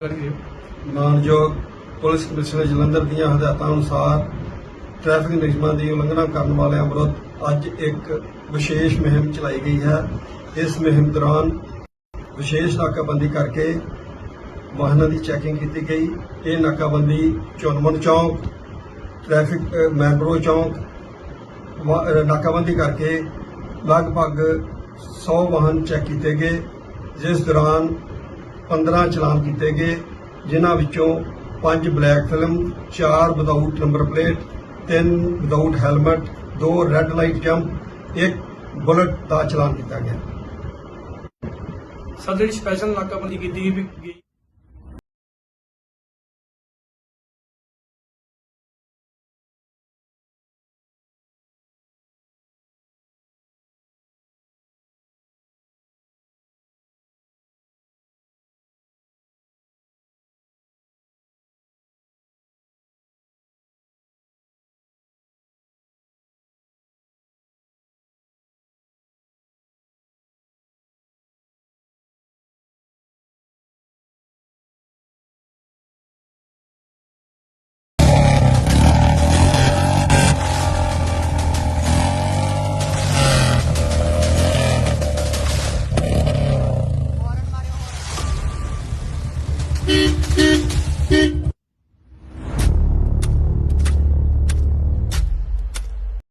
ਮਾਨਯੋਗ police commissioner Jalandhar ਦੀਆਂ ਹਦਾਇਤਾਂ ਅਨੁਸਾਰ ਟ੍ਰੈਫਿਕ ਨਿਯਮਾਂ ਦੀ ਉਲੰਘਣਾ ਕਰਨ ਵਾਲਿਆਂ ਵਿਰੁੱਧ ਅੱਜ ਇੱਕ ਵਿਸ਼ੇਸ਼ ਮੁਹਿੰਮ ਚਲਾਈ ਗਈ ਹੈ। ਇਸ ਮੁਹਿੰਮ ਦੌਰਾਨ ਵਿਸ਼ੇਸ਼ ਨਾਕਾਬੰਦੀ ਕਰਕੇ ਵਾਹਨਾਂ ਦੀ ਚੈਕਿੰਗ ਕੀਤੀ ਗਈ। ਇਹ ਨਾਕਾਬੰਦੀ ਚੌਨਮਨ ਚੌਂਕ ਟ੍ਰੈਫਿਕ ਅ, ਮੈਂਬਰੋ ਚੌਂਕ ਨਾਕਾਬੰਦੀ ਕਰਕੇ ਲਗਭਗ 100 ਵਾਹਨ ਚੈੱਕ ਕੀਤੇ ਗਏ। ਜਿਸ ਦੌਰਾਨ 15 ਚਲਾਨ ਕੀਤੇ ਗਏ, ਜਿਨ੍ਹਾਂ ਵਿੱਚੋਂ 5 black film 4 without number plate 3 without helmet 2 red light jump 1 bullet ਦਾ ਚਲਾਨ ਕੀਤਾ ਗਿਆ। ਸਰ, ਜਿਹੜੀ ਸਪੈਸ਼ਲ ਨਾਕਾਬੰਦੀ ਕੀਤੀ ਗਈ